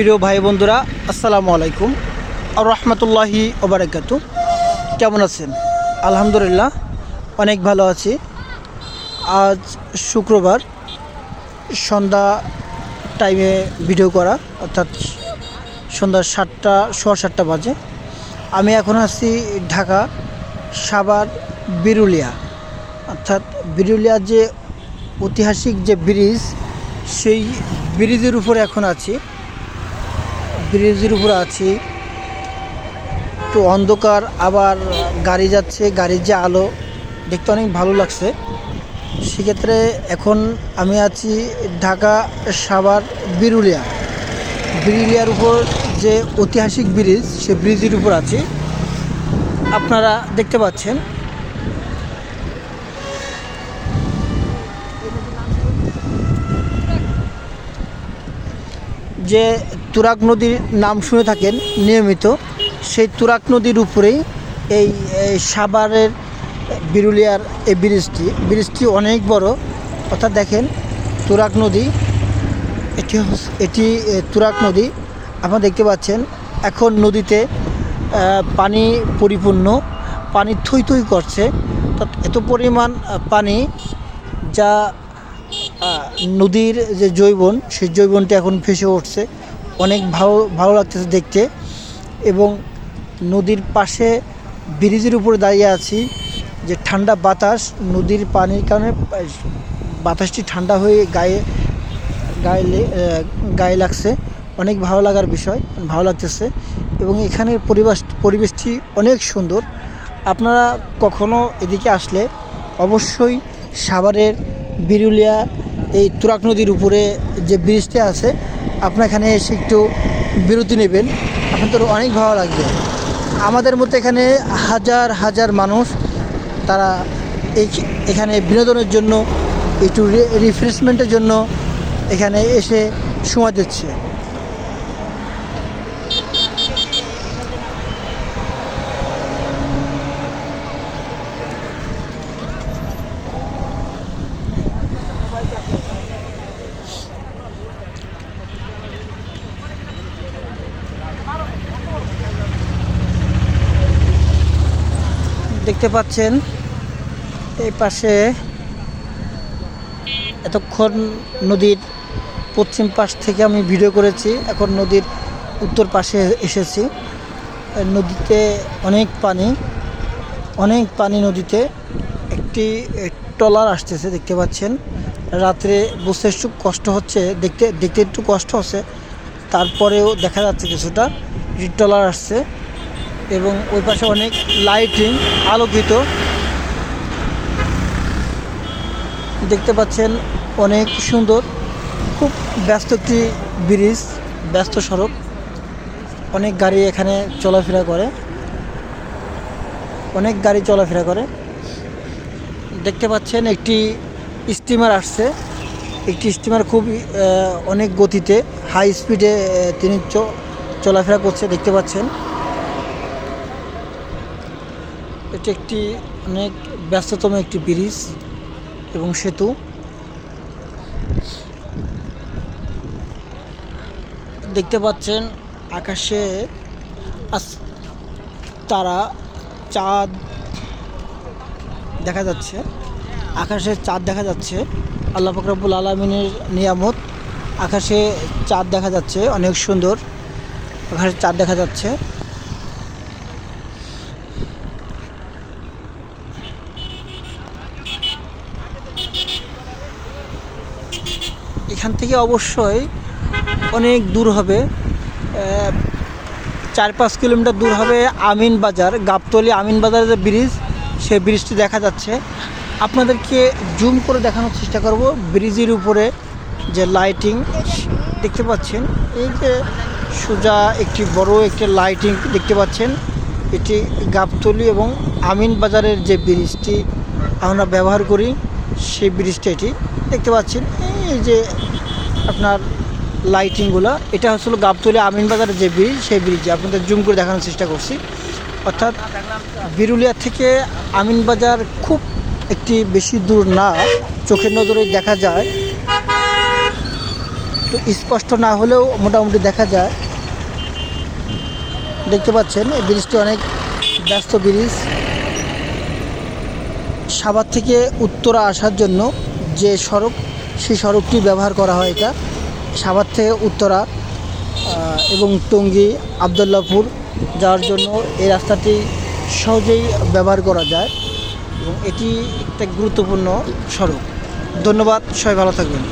প্রিয় ভাই বন্ধুরা, আসসালামু আলাইকুম। আর রহমতুল্লাহি ওবরাকাতু কেমন আছেন? আলহামদুলিল্লাহ, অনেক ভালো আছি। আজ শুক্রবার, সন্ধ্যা টাইমে ভিডিও করা, অর্থাৎ সন্ধ্যা সাতটা, সোয়া সাতটা বাজে। আমি এখন আছি ঢাকা সাভার বিরুলিয়া। অর্থাৎ বিরুলিয়ার যে ঐতিহাসিক যে ব্রিজ, সেই ব্রিজের উপরে এখন আছি। ব্রিজের উপরে আছি। একটু অন্ধকার, আবার গাড়ি যাচ্ছে, গাড়ির যে আলো দেখতে অনেক ভালো লাগছে। সেক্ষেত্রে এখন আমি আছি ঢাকা সাভার বিরুলিয়া। বিরুলিয়ার উপর যে ঐতিহাসিক ব্রিজ, সে ব্রিজের উপর আছি। আপনারা দেখতে পাচ্ছেন যে তুরাগ নদীর নাম শুনে থাকেন, নিয়মিত, সেই তুরাগ নদীর উপরেই এই সাভারের বিরুলিয়ার এই ব্রিজটি ব্রিজটি অনেক বড়। অর্থাৎ দেখেন, তুরাগ নদী, এটি এটি তুরাগ নদী। আপনারা দেখতে পাচ্ছেন, এখন নদীতে পানি পরিপূর্ণ, পানি থই থই করছে। অর্থাৎ এত পরিমাণ পানি যা নদীর যে জৈবন, সেই জৈবনটা এখন ভেসে উঠছে। অনেক ভালো ভালো লাগতেছে দেখতে এবং নদীর পাশে ব্রিজের উপরে দাঁড়িয়ে আছি যে ঠান্ডা বাতাস, নদীর পানির কারণে বাতাসটি ঠান্ডা হয়ে গায়ে গায়ে গায়ে লাগছে। অনেক ভালো লাগার বিষয়, ভালো লাগতেছে এবং এখানের পরিবেশ, পরিবেশটি অনেক সুন্দর। আপনারা কখনো এদিকে আসলে অবশ্যই সাভারের, বিরুলিয়া এই তুরাক নদীর উপরে যে ব্রিজটা আছে, আপনার এখানে এসে একটু বিরতি নেবেন। আপনাদের অনেক ভালো লাগবে। আমাদের মতো এখানে হাজার হাজার মানুষ তারা এখানে বিনোদনের জন্য, একটু রিফ্রেশমেন্টের জন্য এখানে এসে সময় দিচ্ছে। দেখতে পাচ্ছেন, এই পাশে এতক্ষণ নদীর পশ্চিম পাশ থেকে আমি ভিডিও করেছি, এখন নদীর উত্তর পাশে এসেছি। নদীতে অনেক পানি অনেক পানি নদীতে একটি ট্রলার আসতেছে দেখতে পাচ্ছেন। রাত্রে বুঝতে একটু কষ্ট হচ্ছে, দেখতে দেখতে একটু কষ্ট হচ্ছে, তারপরেও দেখা যাচ্ছে কিছুটা ট্রলার আসছে। এবং ওই পাশে অনেক লাইটিং আলোকিত। দেখতে পাচ্ছেন অনেক সুন্দর, খুব ব্যস্ত একটি ব্রিজ, ব্যস্ত সড়ক। অনেক গাড়ি এখানে চলাফেরা করে। অনেক গাড়ি চলাফেরা করে। দেখতে পাচ্ছেন একটি স্টিমার আসছে। একটি স্টিমার খুব অনেক গতিতে, হাই স্পিডে তিনি চলাফেরা করছে, দেখতে পাচ্ছেন। এটি একটি অনেক ব্যস্ততম একটি ব্রিজ এবং সেতু। দেখতে পাচ্ছেন আকাশে তারা চাঁদ দেখা যাচ্ছে। আকাশে চাঁদ দেখা যাচ্ছে। আল্লাহ ফকরাবুল আলমিনের নিয়ামত আকাশে চাঁদ দেখা যাচ্ছে, অনেক সুন্দর আকাশে চাঁদ দেখা যাচ্ছে। এখান থেকে অবশ্যই অনেক দূর হবে চার পাঁচ কিলোমিটার দূর হবে আমিন বাজার, গাবতলি আমিন বাজারের যে ব্রিজ, সেই ব্রিজটি দেখা যাচ্ছে। আপনাদেরকে জুম করে দেখানোর চেষ্টা করব ব্রিজের উপরে যে লাইটিং, দেখতে পাচ্ছেন? এই যে সোজা একটি বড় একটি লাইটিং দেখতে পাচ্ছেন। এটি গাবতলি এবং আমিন বাজারের যে ব্রিজটি আমরা ব্যবহার করি, সেই ব্রিজটা এটি দেখতে পাচ্ছেন। এই যে আপনার লাইটিংগুলো এটা হচ্ছিল গাবতলি আমিন বাজারের যে ব্রিজ সেই ব্রিজে আপনাদের জুম করে দেখানোর চেষ্টা করছি। অর্থাৎ বিরুলিয়া থেকে আমিন বাজার খুব একটি বেশি দূর না, চোখের নজরে দেখা যায়। তো স্পষ্ট না হলেও মোটামুটি দেখা যায়। দেখতে পাচ্ছেন, এই ব্রিজটি অনেক ব্যস্ত ব্রিজ সাভার থেকে উত্তরা আসার জন্য যে সড়ক সেই সড়কটি ব্যবহার করা হয় এটা। সাভার থেকে উত্তরা এবং টঙ্গী, আবদুল্লাপুর যাওয়ার জন্য এই রাস্তাটি সহজেই ব্যবহার করা যায় এবং এটি একটা গুরুত্বপূর্ণ সড়ক। ধন্যবাদ, সবাই ভালো থাকবেন।